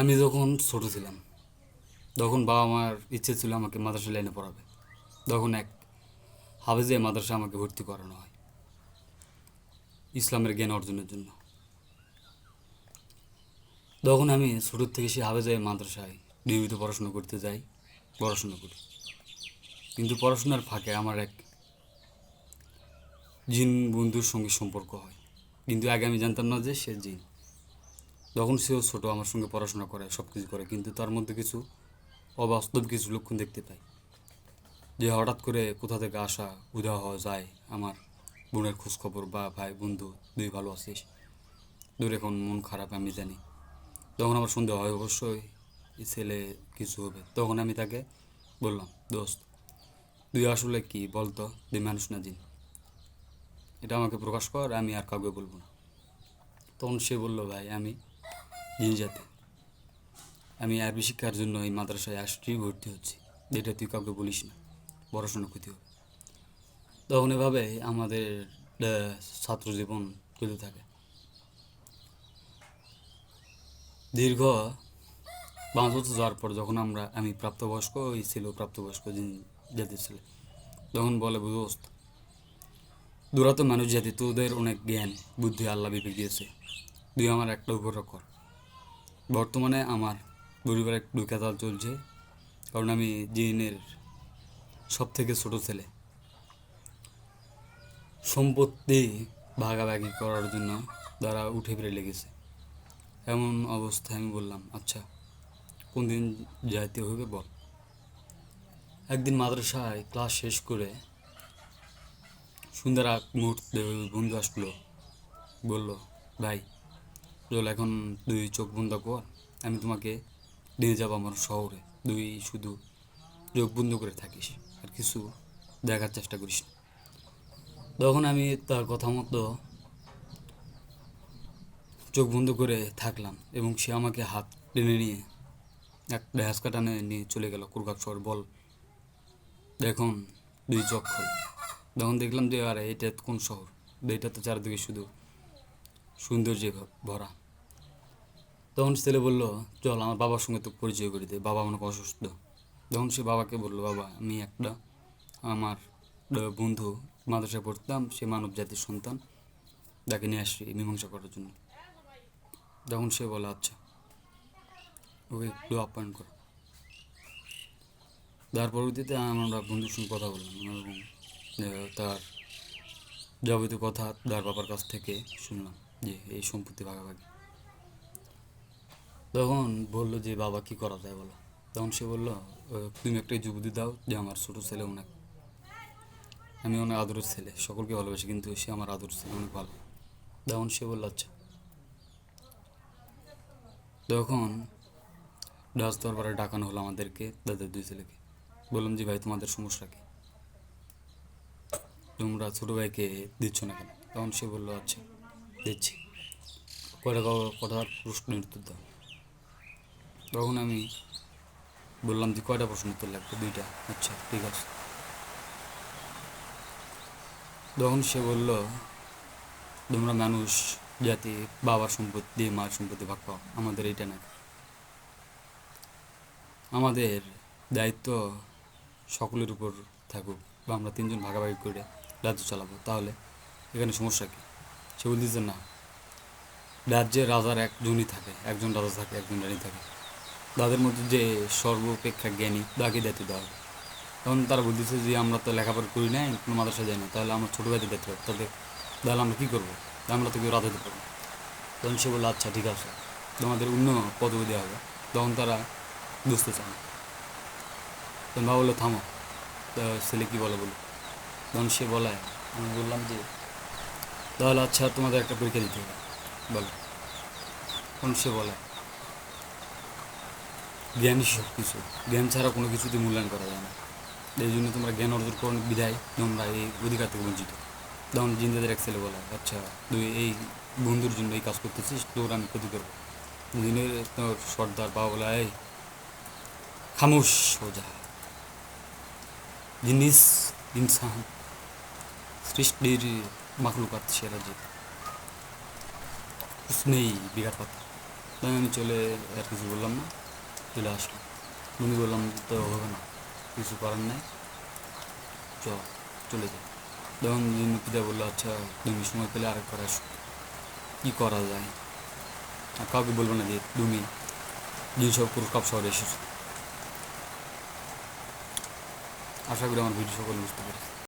আমি যখন ছোট ছিলাম, তখন বাবা মার ইচ্ছে ছিল আমাকে মাদ্রাসা লাইনে পড়াবে। তখন এক হাফেজে মাদ্রাসা আমাকে ভর্তি করানো হয়, ইসলামের জ্ঞান অর্জনের জন্য। তখন আমি ছোটোর থেকে সে হাফেজে মাদ্রাসায় নিয়মিত পড়াশোনা করতে যাই, পড়াশোনা করি। কিন্তু পড়াশোনার ফাঁকে আমার এক জিন বন্ধুর সঙ্গে সম্পর্ক হয়। কিন্তু আগে আমি জানতাম না যে সে জিন। তখন সেও ছোট, আমার সঙ্গে পড়াশোনা করে সব কিছু করে, কিন্তু তার মধ্যে কিছু অবাস্তব কিছু লক্ষণ দেখতে পাই। যে হঠাৎ করে কোথা থেকে আসা উদা হওয়া যায়, আমার বোনের খোঁজ খবর বা ভাই, বন্ধু, দুই ভালো আছিস। দূর এখন মন খারাপ, আমি জানি। তখন আমার সন্দেহ হয়, অবশ্যই ছেলে কিছু হবে। তখন আমি তাকে বললাম, দোস্ত, তুই আসলে কি বলতো? তুই মানুষ না জিন। এটা আমাকে প্রকাশ কর, আমি আর কাউকে বলব না। তখন সে বলল, ভাই, আমি জিন জাতি আমি আরবি শিক্ষার জন্য এই মাদ্রাসায় আসছি ভর্তি হচ্ছি। যেটা তুই কাউকে বলিস না। পড়াশোনা ক্ষতি হবে। তখন এভাবে আমাদের ছাত্র জীবন চলতে থাকে। দীর্ঘ পাঁচ বছর যাওয়ার পর যখন আমরা, আমি প্রাপ্তবয়স্ক ওই ছিল প্রাপ্তবয়স্ক জাতির ছেলে, তখন বলে দোস্ত দুরাতো মানুষ জাতি, তোদের অনেক জ্ঞান, বুদ্ধি, আল্লাহ বিবেক দিয়েছে। তুই আমার একটা উপকার কর। বর্তমানে আমার পরিবারে কেতাল চলছে। কারণ আমি জিনের সব থেকে ছোটো ছেলে। সম্পত্তি ভাগাভাগি করার জন্য তারা উঠে ফিরে লেগেছে এমন অবস্থায় আমি বললাম আচ্ছা কোন দিন যাইতে হবে বল। একদিন মাদ্রাসায় ক্লাস শেষ করে সুন্দর এক মুহূর্তে বন্ধু আসলো, বলল, ভাই চল এখন দুই চোখ বন্ধ কর। আমি তোমাকে নিয়ে যাব আমার শহরে। দুই শুধু চোখ বন্ধ করে থাকিস, আর কিছু দেখার চেষ্টা করিস না। তখন আমি তার কথা মতো চোখ বন্ধ করে থাকলাম এবং সে আমাকে হাত টেনে নিয়ে, এক ড্যাস কাটানে নিয়ে চলে গেল। কুরকাক শহর, বল, দেখুন, দুই চোখ খোল। তখন দেখলাম যে, আরে, এটা কোন শহর? এটা তো চারিদিকে শুধু সৌন্দর্যে ভরা। তখন ছেলে বলল, চল, আমার বাবার সঙ্গে তো পরিচয় করে দে, বাবা অনেক অসুস্থ। তখন সে বাবাকে বলল, বাবা, আমি একটা আমার বন্ধু মাদ্রাসায় পড়তাম, সে মানব জাতির সন্তান, তাকে নিয়ে আসছি মীমাংসা করার জন্য। তখন সে বলে আচ্ছা ওকে একটু আপ্যায়ন করো। তার পরবর্তীতে আমরা বন্ধুর সঙ্গে কথা বললাম এবং তার যাবতীয় কথা তার বাবার কাছ থেকে শুনলাম যে এই সম্পত্তি ভাগাভাগি। তখন বলল যে, বাবা, কি করা যায় বলো? তখন সে বলল তুমি একটা যুবতী দাও যে, আমার ছোটো ছেলে অনেক, আমি অনেক আদরের ছেলে, সকলকে ভালোবাসি, কিন্তু সে আমার আদর ছেলে, অনেক ভালো। তখন সে বলল আচ্ছা। তখন ডাচ দরবারে ডাকানো হলো আমাদেরকে দাদের দুই ছেলেকে। বললাম যে ভাই, তোমাদের সমস্যা কি? তোমরা ছোটো ভাইকে দিচ্ছ না কেন? তখন সে বলল আচ্ছা দিচ্ছি। কটা কথার প্রশ্নের উত্তর দাও? তখন আমি বললাম যে কয়টা প্রশ্ন উত্তর লাগবে? দুইটা। আচ্ছা ঠিক আছে। তখন সে বলল, তোমরা মানুষ, জাতি, বাবার সম্পত্তি দিয়ে মার সম্পত্তি ভাগ পাও। আমাদের এইটা না আমাদের দায়িত্ব সকলের উপর থাকুক বা আমরা তিনজন ভাগাভাগি করে রাজ্য চালাবো। তাহলে এখানে সমস্যা কী? সে বলতেছে, না। রাজ্যে রাজার একজনই থাকে, একজন রাজা থাকে, একজন রানী থাকে। তাদের মধ্যে যে সর্বাপেক্ষা জ্ঞানী তাকে দায়িত্ব দেওয়া তখন তারা বলতেছে যে, আমরা তো লেখাপড়া করি নাই, কোনো মাদ্রাসা যাই না, তাহলে আমরা ছোটো ভাইদের দায়িত্ব তাহলে তাহলে আমরা কী করব? আমরা তো কেউ রাজা হতে পারব তখন সে বলল আচ্ছা ঠিক আছে। তোমাদের অন্য পদবি দেওয়া হবে। তখন তারা বুঝতে চায় না। তখন বাবা বলল, থামো। ছেলে কী বলে বলো তখন সে বলায়, আমি বললাম যে, তাহলে আচ্ছা তোমাদের একটা পরীক্ষা দিতে হবে। বলো। তখন সে বলে জ্ঞানই সব কিছু জ্ঞান ছাড়া কোনো কিছুতে মূল্যায়ন করা যায় না। এই জন্য তোমরা জ্ঞান অর্জন করেন বিধায় তোমরা এই অধিকার থেকে বঞ্চিত। তখন জিন্দাদের এক ছেলে বলে আচ্ছা তুই এই বন্ধুর জন্য এই কাজ করতেছিস, তোর আমি ক্ষতি করব। দিনের তোর সর্দার বাবা বলে, এই, খামোশ সোজা জিনিস ইনসান, সৃষ্টির মাকলুকাত সেরা যে নেই পাত্র তাই আমি চলে আর কিছু বললাম না। চলে আসলো। তুমি বললাম, তো হবে না, কিছু করার নাই। চ, চলে যাই তখন পিতা বলল আচ্ছা তুমি সময় পেলে আরেকবার আসো। কী করা যায়? আর কাউকে বলব না যে, তুমি জিনিসপুর কাপ শহরে এসেছ। আশা করি আমার ভিডিও সকল বুঝতে পেরেছি।